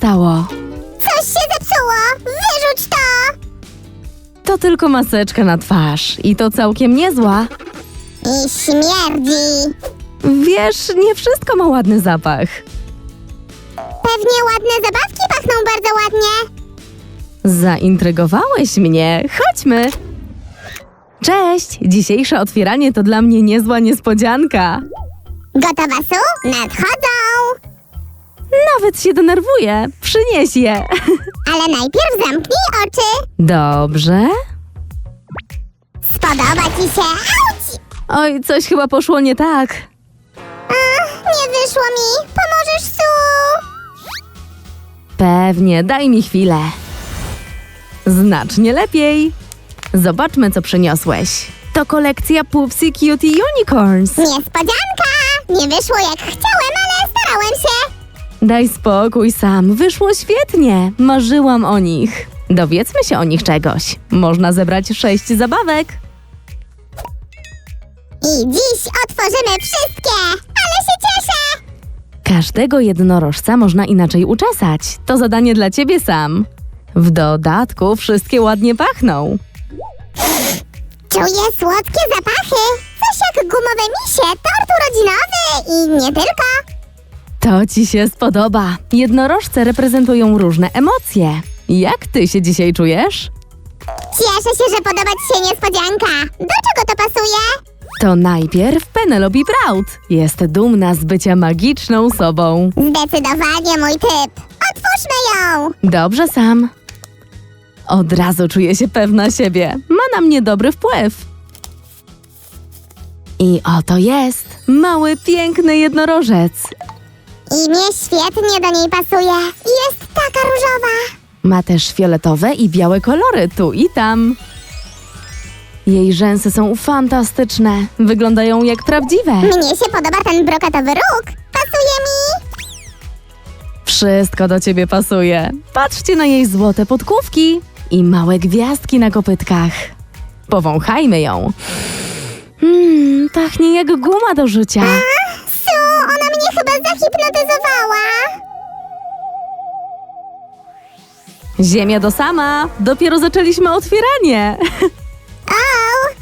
Stało? Coś się zepsuło! Wyrzuć to! To tylko maseczka na twarz i to całkiem niezła. I śmierdzi! Wiesz, nie wszystko ma ładny zapach. Pewnie ładne zabawki pachną bardzo ładnie. Zaintrygowałeś mnie. Chodźmy. Cześć! Dzisiejsze otwieranie to dla mnie niezła niespodzianka. Gotowa, Su? Nadchodzą! Nawet się denerwuję. Przynieś je. Ale najpierw zamknij oczy. Dobrze. Spodoba ci się. Auć! Oj, coś chyba poszło nie tak. Ach, nie wyszło mi. Pomożesz, Su? Pewnie, daj mi chwilę. Znacznie lepiej. Zobaczmy, co przyniosłeś. To kolekcja Pupsy Cutie Unicorns. Niespodzianka! Nie wyszło jak chciałem, ale starałem się. Daj spokój sam, wyszło świetnie. Marzyłam o nich. Dowiedzmy się o nich czegoś. Można zebrać sześć zabawek. I dziś otworzymy wszystkie. Ale się cieszę. Każdego jednorożca można inaczej uczesać. To zadanie dla ciebie sam. W dodatku wszystkie ładnie pachną. Czuję słodkie zapachy. Coś jak gumowe misie, tort urodzinowy i nie tylko. To ci się spodoba. Jednorożce reprezentują różne emocje. Jak ty się dzisiaj czujesz? Cieszę się, że podoba ci się niespodzianka. Do czego to pasuje? To najpierw Penelope Proud. Jest dumna z bycia magiczną sobą. Zdecydowanie mój typ. Otwórzmy ją. Dobrze sam. Od razu czuję się pewna siebie. Ma na mnie dobry wpływ. I oto jest mały, piękny jednorożec. Imię świetnie do niej pasuje. Jest taka różowa. Ma też fioletowe i białe kolory tu i tam. Jej rzęsy są fantastyczne. Wyglądają jak prawdziwe. Mnie się podoba ten brokatowy róg. Pasuje mi. Wszystko do ciebie pasuje. Patrzcie na jej złote podkówki i małe gwiazdki na kopytkach. Powąchajmy ją. Mmm, pachnie jak guma do życia. Zahipnotyzowała. Ziemia do sama. Dopiero zaczęliśmy otwieranie. O!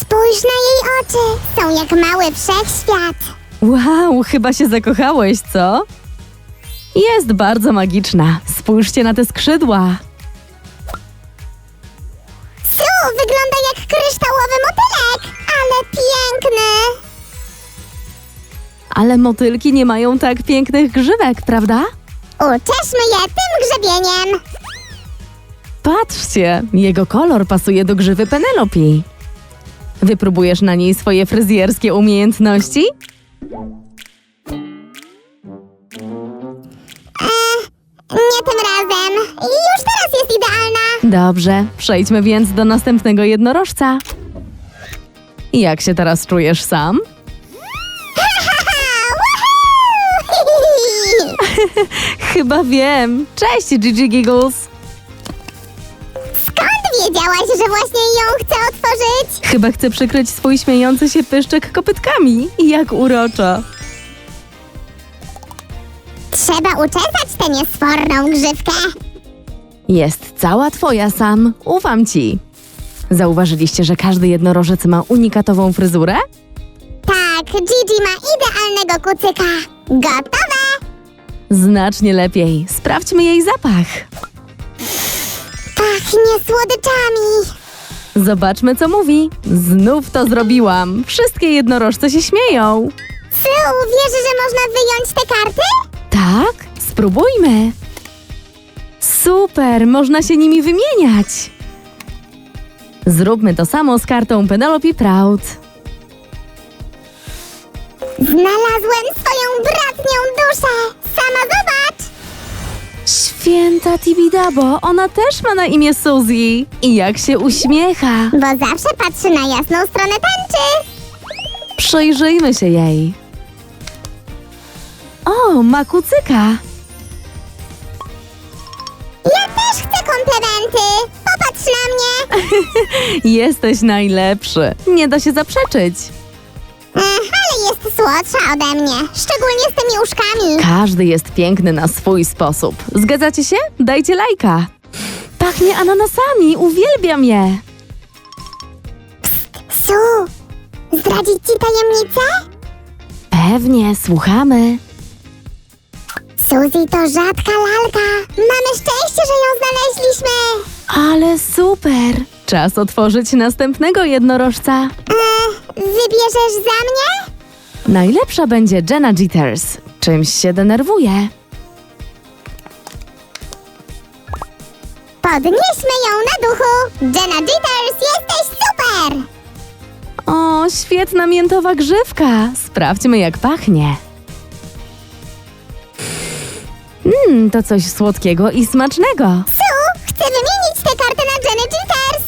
Spójrz na jej oczy. Są jak mały wszechświat. Wow, chyba się zakochałeś, co? Jest bardzo magiczna. Spójrzcie na te skrzydła. Ale motylki nie mają tak pięknych grzywek, prawda? Uczeszmy je tym grzebieniem. Patrzcie, jego kolor pasuje do grzywy Penelope. Wypróbujesz na niej swoje fryzjerskie umiejętności? Nie tym razem. Już teraz jest idealna. Dobrze, przejdźmy więc do następnego jednorożca. Jak się teraz czujesz sam? Chyba wiem. Cześć, Gigi Giggles. Skąd wiedziałaś, że właśnie ją chcę otworzyć? Chyba chcę przykryć swój śmiejący się pyszczek kopytkami. Jak uroczo. Trzeba uczesać tę niesforną grzywkę. Jest cała twoja sam. Ufam ci. Zauważyliście, że każdy jednorożec ma unikatową fryzurę? Tak, Gigi ma idealnego kucyka. Gotowe! Znacznie lepiej. Sprawdźmy jej zapach. Pachnie słodyczami. Zobaczmy, co mówi. Znów to zrobiłam. Wszystkie jednorożce się śmieją. Su, wierzy, że można wyjąć te karty? Tak? Spróbujmy. Super, można się nimi wymieniać. Zróbmy to samo z kartą Penelope Proud. Znalazłem swoją bratnią duszę. Sama zobacz. Święta Tibidabo, ona też ma na imię Suzy. I jak się uśmiecha. Bo zawsze patrzy na jasną stronę tęczy. Przyjrzyjmy się jej. O, ma kucyka. Ja też chcę komplementy. Popatrz na mnie. Jesteś najlepszy. Nie da się zaprzeczyć. Słodsza ode mnie, szczególnie z tymi uszkami. Każdy jest piękny na swój sposób. Zgadzacie się? Dajcie lajka. Pachnie ananasami, uwielbiam je. Su, zdradzić ci tajemnicę? Pewnie, słuchamy. Suzy to rzadka lalka. Mamy szczęście, że ją znaleźliśmy. Ale super! Czas otworzyć następnego jednorożca. E, wybierzesz za mnie? Najlepsza będzie Jenna Jitters. Czymś się denerwuje. Podnieśmy ją na duchu. Jenna Jitters, jesteś super! O, świetna miętowa grzywka. Sprawdźmy, jak pachnie. Mmm, to coś słodkiego i smacznego. Su, chcę wymienić tę kartę na Jenny Jitters.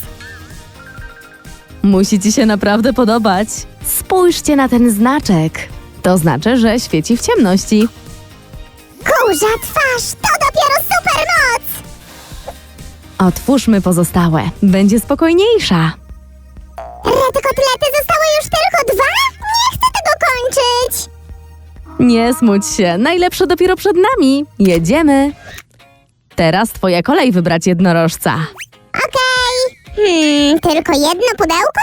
Musi ci się naprawdę podobać. Spójrzcie na ten znaczek. To znaczy, że świeci w ciemności. Kurza twarz, to dopiero super moc! Otwórzmy pozostałe. Będzie spokojniejsza. Rety kotlety zostały już tylko dwa? Nie chcę tego kończyć! Nie smuć się, najlepsze dopiero przed nami. Jedziemy. Teraz twoja kolej wybrać jednorożca. Okej. Hmm, tylko jedno pudełko?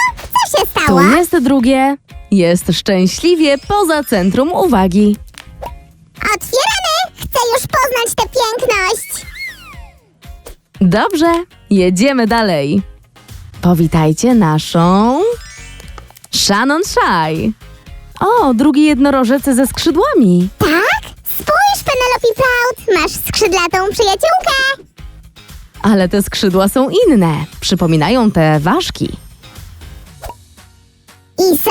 Co się stało? Tu jest drugie. Jest szczęśliwie poza centrum uwagi. Otwieramy! Chcę już poznać tę piękność! Dobrze, jedziemy dalej. Powitajcie naszą Shannon Shy. O, drugi jednorożec ze skrzydłami. Tak? Spójrz, Penelope Proud! Masz skrzydlatą przyjaciółkę! Ale te skrzydła są inne. Przypominają te ważki.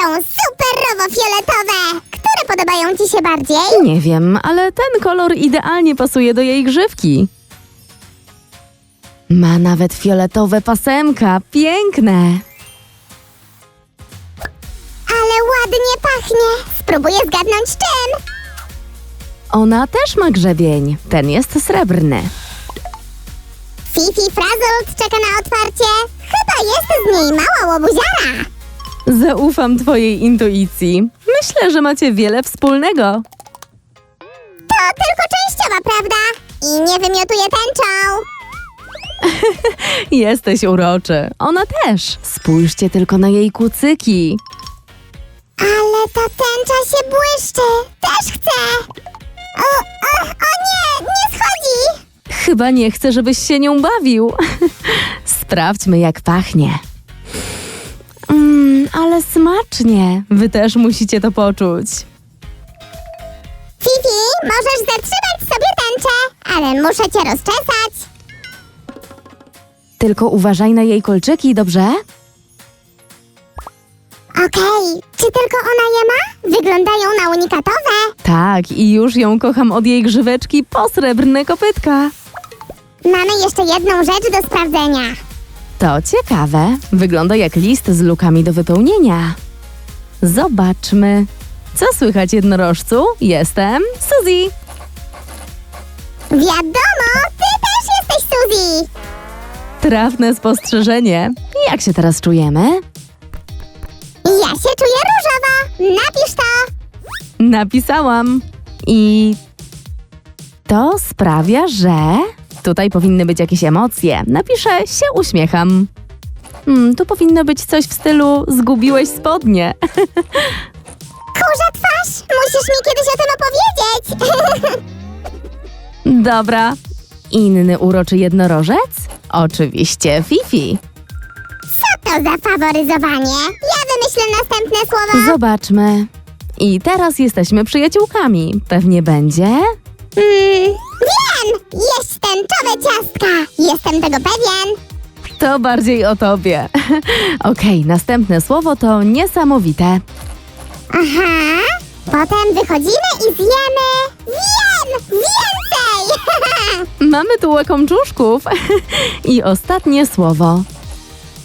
Są superowo-fioletowe! Które podobają ci się bardziej? Nie wiem, ale ten kolor idealnie pasuje do jej grzywki. Ma nawet fioletowe pasemka. Piękne. Ale ładnie pachnie! Spróbuję zgadnąć czym! Ona też ma grzebień. Ten jest srebrny. Fifi Frazzled czeka na otwarcie. Chyba jest z niej mała łobuziara. Zaufam twojej intuicji. Myślę, że macie wiele wspólnego. To tylko częściowa prawda. I nie wymiotuje tęczą. Jesteś uroczy. Ona też. Spójrzcie tylko na jej kucyki. Ale ta tęcza się błyszczy. Też chcę. O, o, o nie, nie schodzi. Chyba nie chcę, żebyś się nią bawił. Sprawdźmy, jak pachnie. Mmm, ale smacznie. Wy też musicie to poczuć. Fifi, możesz zatrzymać sobie tęczę, ale muszę cię rozczesać. Tylko uważaj na jej kolczyki, dobrze? Okej, czy tylko ona je ma? Wyglądają na unikatowe. Tak, i już ją kocham od jej grzyweczki po srebrne kopytka. Mamy jeszcze jedną rzecz do sprawdzenia. To ciekawe. Wygląda jak list z lukami do wypełnienia. Zobaczmy. Co słychać jednorożcu? Jestem Suzy. Wiadomo, ty też jesteś Suzy. Trafne spostrzeżenie. Jak się teraz czujemy? Ja się czuję różowo. Napisz to. Napisałam. I to sprawia, że tutaj powinny być jakieś emocje. Napiszę się uśmiecham. Hmm, tu powinno być coś w stylu zgubiłeś spodnie. Kurza twarz, musisz mi kiedyś o tym opowiedzieć. Dobra. Inny uroczy jednorożec? Oczywiście Fifi. Co to za faworyzowanie? Ja wymyślę następne słowa. Zobaczmy. I teraz jesteśmy przyjaciółkami. Pewnie będzie? Mm, wiem! Jeść tęczowe ciastka. Jestem tego pewien. To bardziej o tobie. Okej, następne słowo to niesamowite. Aha. Potem wychodzimy i zjemy. Wiem! Więcej! Mamy tu łakomczuszków. I ostatnie słowo.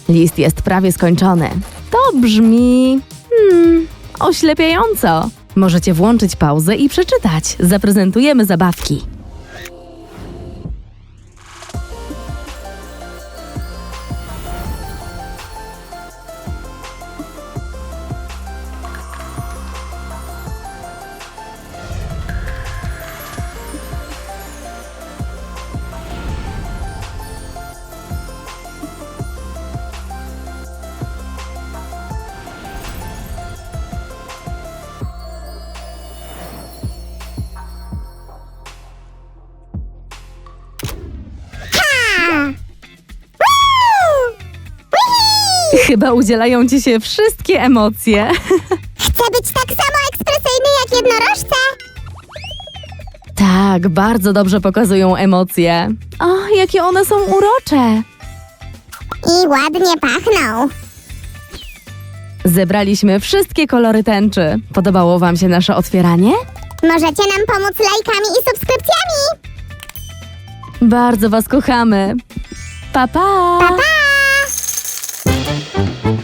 List jest prawie skończony. To brzmi. Hmm, oślepiająco. Możecie włączyć pauzę i przeczytać. Zaprezentujemy zabawki. Chyba udzielają ci się wszystkie emocje. Chcę być tak samo ekspresyjny jak jednorożce. Tak, bardzo dobrze pokazują emocje. O, jakie one są urocze. I ładnie pachną. Zebraliśmy wszystkie kolory tęczy. Podobało wam się nasze otwieranie? Możecie nam pomóc lajkami i subskrypcjami. Bardzo was kochamy. Pa, pa! Pa, pa! Thank you.